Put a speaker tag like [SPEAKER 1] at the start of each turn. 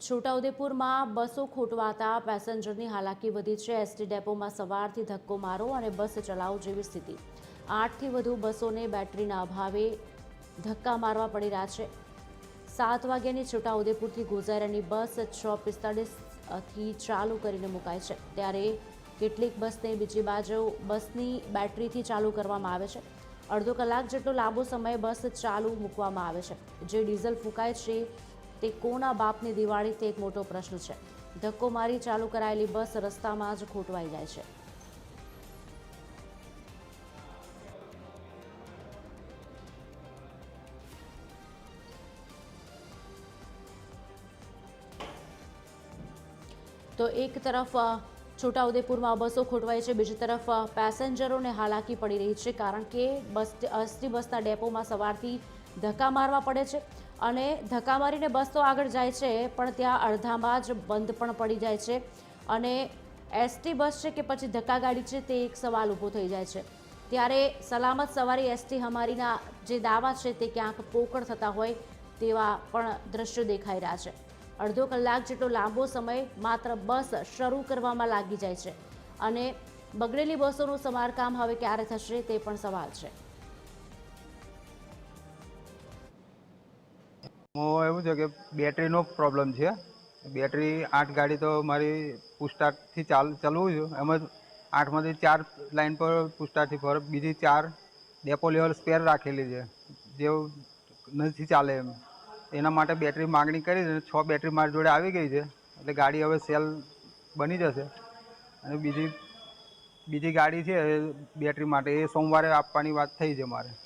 [SPEAKER 1] છોટાઉદેપુરમાં બસો ખોટવાતા પેસેન્જરની હાલાકી વધી છે. એસટી ડેપોમાં સવારથી ધક્કો મારો અને બસ ચલાવો જેવી સ્થિતિ. આઠથી વધુ બસોને બેટરીના અભાવે ધક્કા મારવા પડી રહ્યા છે. સાત વાગ્યાની છોટાઉદેપુરથી ગોઝારાની બસ છ પિસ્તાળીસથી ચાલુ કરીને મુકાય છે. ત્યારે કેટલીક બસને બીજી બાજુ બસની બેટરીથી ચાલુ કરવામાં આવે છે. અડધો કલાક જેટલો લાંબો સમય બસ ચાલુ મૂકવામાં આવે છે. જે ડીઝલ ફૂંકાય છે તે કોના બાપની દિવાળી તે એક મોટો પ્રશ્ન છે. ધક્કો મારી ચાલુ કરાયેલી બસ રસ્તામાં જ ખોટવાઈ જાય છે. તો એક તરફ છોટાઉદેપુરમાં બસો ખોટવાય છે, બીજી તરફ પેસેન્જરોને હાલાકી પડી રહી છે કારણ કે બસ એસટી બસના ડેપોમાં સવારથી ધક્કા મારવા પડે છે અને ધક્કા મારીને બસ તો આગળ જાય છે, પણ ત્યાં અડધામાં જ બંધ પણ પડી જાય છે અને એસટી બસ છે કે પછી ધક્કા ગાડી છે તે એક સવાલ ઊભો થઈ જાય છે. ત્યારે સલામત સવારી એસટી હમારીના જે દાવા છે તે ક્યાંક પોકળ થતા હોય તેવા પણ દ્રશ્યો દેખાઈ રહ્યા છે. અડધો કલાક જેટલો લાંબો સમય માત્ર બસ શરૂ કરવામાં લાગી જાય છે અને બગડેલી બસોનું સમારકામ હવે ક્યારે થશે તે પણ સવાલ છે.
[SPEAKER 2] એવું છે કે બેટરીનો પ્રોબ્લેમ છે. બેટરી આઠ ગાડી તો મારી પુસ્ટાર્ટથી ચાલ, ચલાવું છું. જ આઠમાંથી ચાર લાઈન પર પુસ્ટાર્ટથી ફર બીજી ચાર ડેપો લેવલ સ્પેર રાખેલી છે. જે નથી ચાલે એમ. એના માટે બેટરી માગણી કરી છે છ બેટરી મારી જોડે આવી ગઈ છે. એટલે ગાડી હવે સેલ બની જશે. અને બીજી બીજી ગાડી છે બેટરી માટે. એ સોમવારે આપવાની વાત થઈ છે મારે.